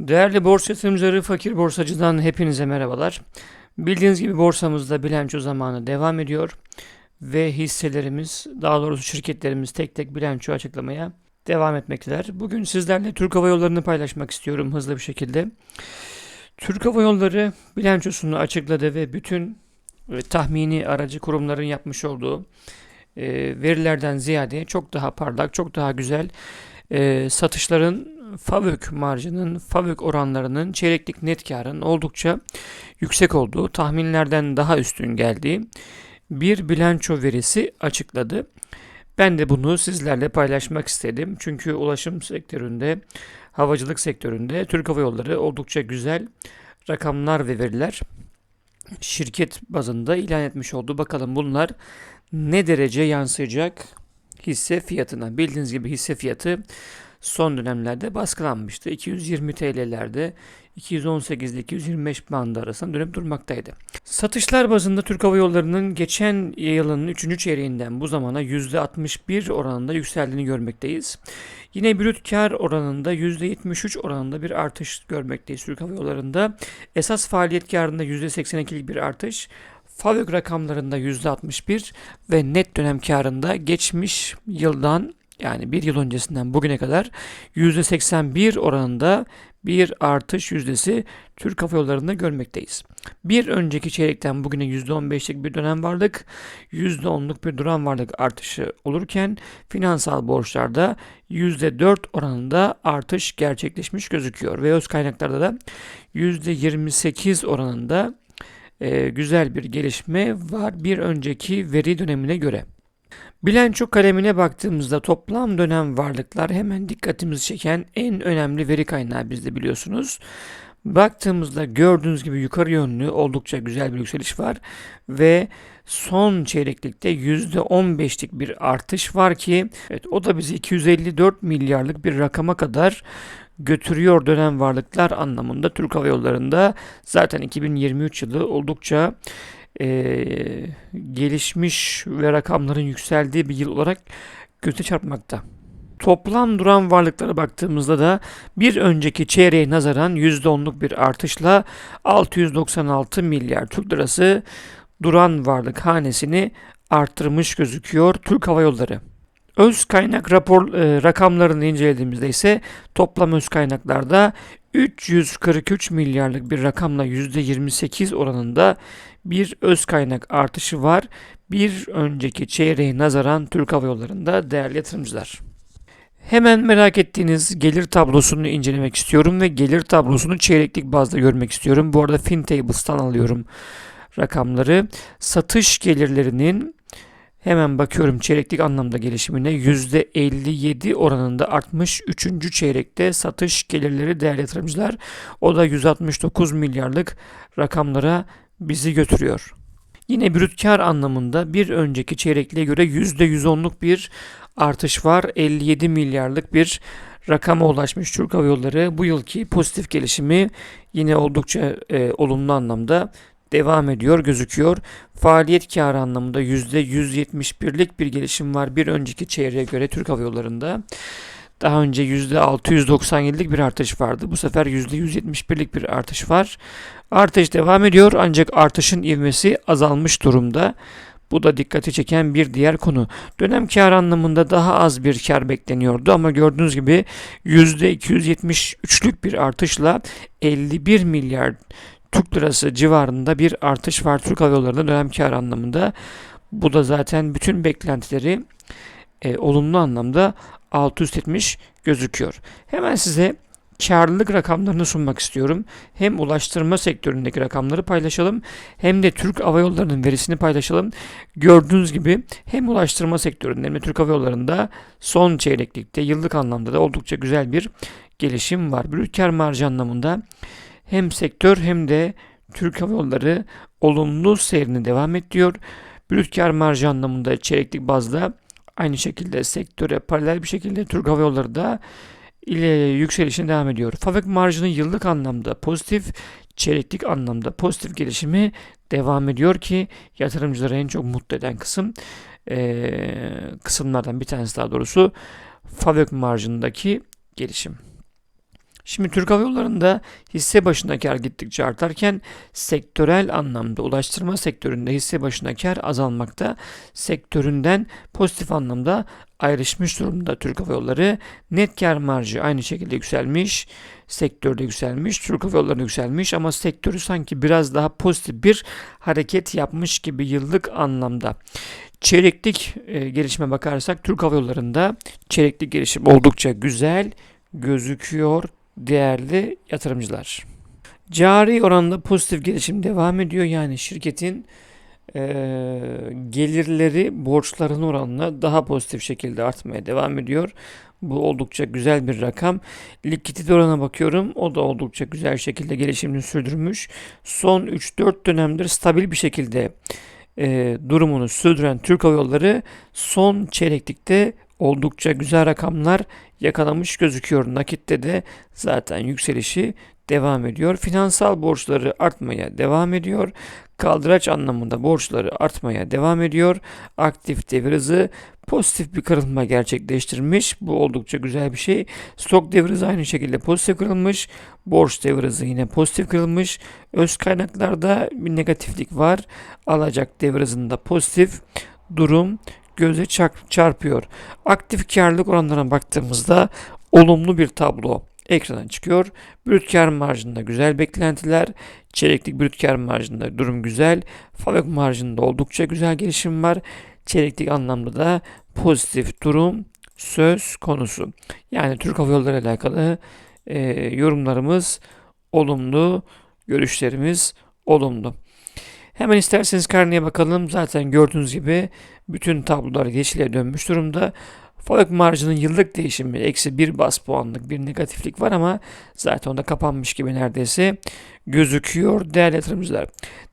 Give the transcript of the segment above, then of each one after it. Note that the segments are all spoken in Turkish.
Değerli borsa yatırımcıları Fakir Borsacı'dan hepinize merhabalar. Bildiğiniz gibi borsamızda bilanço zamanı devam ediyor ve hisselerimiz, daha doğrusu şirketlerimiz tek tek bilanço açıklamaya devam etmekteler. Bugün sizlerle Türk Hava Yolları'nı paylaşmak istiyorum hızlı bir şekilde. Türk Hava Yolları bilançosunu açıkladı ve bütün e, tahmini aracı kurumların yapmış olduğu e, verilerden ziyade çok daha parlak, çok daha güzel e, satışların FAVÖK marjının, FAVÖK oranlarının çeyreklik net karın oldukça yüksek olduğu, tahminlerden daha üstün geldiği bir bilanço verisi açıkladı. Ben de bunu sizlerle paylaşmak istedim. Çünkü ulaşım sektöründe, havacılık sektöründe Türk Hava Yolları oldukça güzel rakamlar ve veriler şirket bazında ilan etmiş oldu. Bakalım bunlar ne derece yansıyacak hisse fiyatına. Bildiğiniz gibi hisse fiyatı son dönemlerde baskılanmıştı. 220 TL'lerde 218 ile 225 bandı arasında dönüp durmaktaydı. Satışlar bazında Türk Hava Yolları'nın geçen yılın 3. çeyreğinden bu zamana %61 oranında yükseldiğini görmekteyiz. Yine brüt kar oranında %73 oranında bir artış görmekteyiz Türk Hava Yolları'nda. Esas faaliyet karında %82'lik bir artış. FAVÖK rakamlarında %61 ve net dönem karında geçmiş yıldan yani bir yıl öncesinden bugüne kadar %81 oranında bir artış yüzdesi Türk Hava Yolları'nda görmekteyiz. Bir önceki çeyrekten bugüne %15'lik bir dönem varlık, %10'luk bir duran varlık artışı olurken finansal borçlarda %4 oranında artış gerçekleşmiş gözüküyor. Ve öz kaynaklarda da %28 oranında e, güzel bir gelişme var bir önceki veri dönemine göre. Bilanço kalemine baktığımızda toplam dönem varlıklar hemen dikkatimizi çeken en önemli veri kaynağı bizde biliyorsunuz. Baktığımızda gördüğünüz gibi yukarı yönlü oldukça güzel bir yükseliş var ve son çeyreklikte %15'lik bir artış var ki evet, o da bizi 254 milyarlık bir rakama kadar götürüyor dönem varlıklar anlamında Türk Hava Yolları'nda zaten 2023 yılı oldukça e, gelişmiş ve rakamların yükseldiği bir yıl olarak göze çarpmakta. Toplam duran varlıklara baktığımızda da bir önceki çeyreğe nazaran %10'luk bir artışla 696 milyar Türk lirası duran varlık hanesini arttırmış gözüküyor Türk Hava Yolları. Öz kaynak rapor e, rakamlarını incelediğimizde ise toplam öz kaynaklarda 343 milyarlık bir rakamla %28 oranında bir öz kaynak artışı var. Bir önceki çeyreğe nazaran Türk Hava Yolları'nda değerli yatırımcılar. Hemen merak ettiğiniz gelir tablosunu incelemek istiyorum ve gelir tablosunu çeyreklik bazda görmek istiyorum. Bu arada FinTables'tan alıyorum rakamları. Satış gelirlerinin Hemen bakıyorum çeyreklik anlamda gelişimine %57 oranında artmış 3. çeyrekte satış gelirleri değerli yatırımcılar. O da 169 milyarlık rakamlara bizi götürüyor. Yine brüt kar anlamında bir önceki çeyrekliğe göre %110'luk bir artış var. 57 milyarlık bir rakama ulaşmış Türk Hava Yolları bu yılki pozitif gelişimi yine oldukça e, olumlu anlamda devam ediyor gözüküyor. Faaliyet karı anlamında %171'lik bir gelişim var bir önceki çeyreğe göre Türk Hava Yolları'nda. Daha önce %697'lik bir artış vardı. Bu sefer %171'lik bir artış var. Artış devam ediyor ancak artışın ivmesi azalmış durumda. Bu da dikkati çeken bir diğer konu. Dönem kar anlamında daha az bir kar bekleniyordu ama gördüğünüz gibi %273'lük bir artışla 51 milyar Türk lirası civarında bir artış var Türk Hava Yolları'nda dönem kar anlamında. Bu da zaten bütün beklentileri e, olumlu anlamda alt üst etmiş gözüküyor. Hemen size karlılık rakamlarını sunmak istiyorum. Hem ulaştırma sektöründeki rakamları paylaşalım hem de Türk Hava Yolları'nın verisini paylaşalım. Gördüğünüz gibi hem ulaştırma sektöründe hem de Türk Hava Yolları'nda son çeyreklikte yıllık anlamda da oldukça güzel bir gelişim var. Brüt kar marjı anlamında hem sektör hem de Türk Hava Yolları olumlu seyrini devam ediyor. Brüt kar marjı anlamında çeyreklik bazda aynı şekilde sektöre paralel bir şekilde Türk Hava Yolları da ile yükselişine devam ediyor. Fabrik marjının yıllık anlamda pozitif, çeyreklik anlamda pozitif gelişimi devam ediyor ki yatırımcıları en çok mutlu eden kısım e, kısımlardan bir tanesi daha doğrusu fabrik marjındaki gelişim. Şimdi Türk Hava Yolları'nda hisse başına kar gittikçe artarken sektörel anlamda ulaştırma sektöründe hisse başına kar azalmakta. Sektöründen pozitif anlamda ayrışmış durumda Türk Hava Yolları. Net kar marjı aynı şekilde yükselmiş. Sektörde yükselmiş. Türk Hava Yolları yükselmiş ama sektörü sanki biraz daha pozitif bir hareket yapmış gibi yıllık anlamda. Çeyreklik e, gelişime bakarsak Türk Hava Yolları'nda çeyreklik gelişim oldukça güzel gözüküyor değerli yatırımcılar. Cari oranda pozitif gelişim devam ediyor. Yani şirketin e, gelirleri borçların oranla daha pozitif şekilde artmaya devam ediyor. Bu oldukça güzel bir rakam. Likidite oranına bakıyorum. O da oldukça güzel şekilde gelişimini sürdürmüş. Son 3-4 dönemdir stabil bir şekilde e, durumunu sürdüren Türk Hava Yolları son çeyreklikte oldukça güzel rakamlar yakalamış gözüküyor. Nakitte de zaten yükselişi devam ediyor. Finansal borçları artmaya devam ediyor. Kaldıraç anlamında borçları artmaya devam ediyor. Aktif devir hızı pozitif bir kırılma gerçekleştirmiş. Bu oldukça güzel bir şey. Stok devir hızı aynı şekilde pozitif kırılmış. Borç devir hızı yine pozitif kırılmış. Öz kaynaklarda bir negatiflik var. Alacak devir hızında pozitif durum göze çarpıyor. Aktif karlılık oranlarına baktığımızda olumlu bir tablo ekrana çıkıyor. Brüt kar marjında güzel beklentiler. Çeyreklik brüt kar marjında durum güzel. Fabrik marjında oldukça güzel gelişim var. Çeyreklik anlamda da pozitif durum söz konusu. Yani Türk Hava Yolları ile alakalı e, yorumlarımız olumlu, görüşlerimiz olumlu. Hemen isterseniz karneye bakalım. Zaten gördüğünüz gibi bütün tablolar yeşile dönmüş durumda. Fabrik marjının yıllık değişimi eksi 1 bas puanlık bir negatiflik var ama zaten onda kapanmış gibi neredeyse gözüküyor değerli yatırımcılar.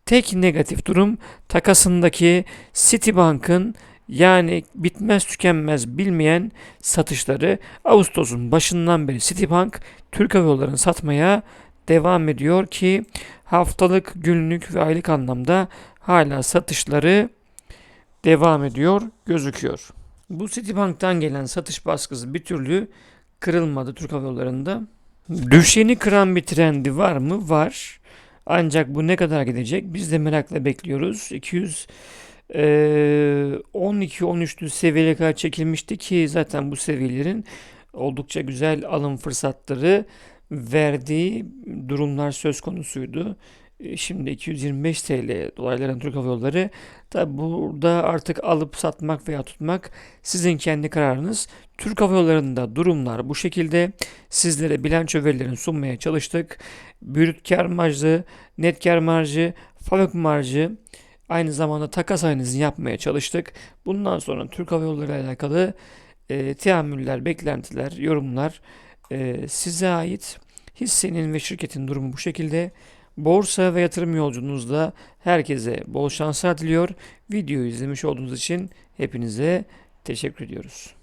Tek negatif durum takasındaki Citibank'ın yani bitmez tükenmez bilmeyen satışları Ağustos'un başından beri Citibank Türk Hava Yolları'nı satmaya devam ediyor ki haftalık, günlük ve aylık anlamda hala satışları devam ediyor gözüküyor. Bu Citibank'tan gelen satış baskısı bir türlü kırılmadı Türk Hava Yolları'nda. Düşeni kıran bir trendi var mı? Var. Ancak bu ne kadar gidecek? Biz de merakla bekliyoruz. 200 12-13'lü seviyeye kadar çekilmişti ki zaten bu seviyelerin oldukça güzel alım fırsatları verdiği durumlar söz konusuydu. E, şimdi 225 TL dolayların Türk Hava Yolları. Tabi burada artık alıp satmak veya tutmak sizin kendi kararınız. Türk Hava Yolları'nda durumlar bu şekilde. Sizlere bilanço verilerini sunmaya çalıştık. Brüt kar marjı, net kar marjı, fabrik marjı, aynı zamanda takas analizini yapmaya çalıştık. Bundan sonra Türk Hava Yolları ile alakalı e, teamüller, beklentiler, yorumlar e, size ait. Hissenin ve şirketin durumu bu şekilde. Borsa ve yatırım yolculuğunuzda herkese bol şanslar diliyor. Videoyu izlemiş olduğunuz için hepinize teşekkür ediyoruz.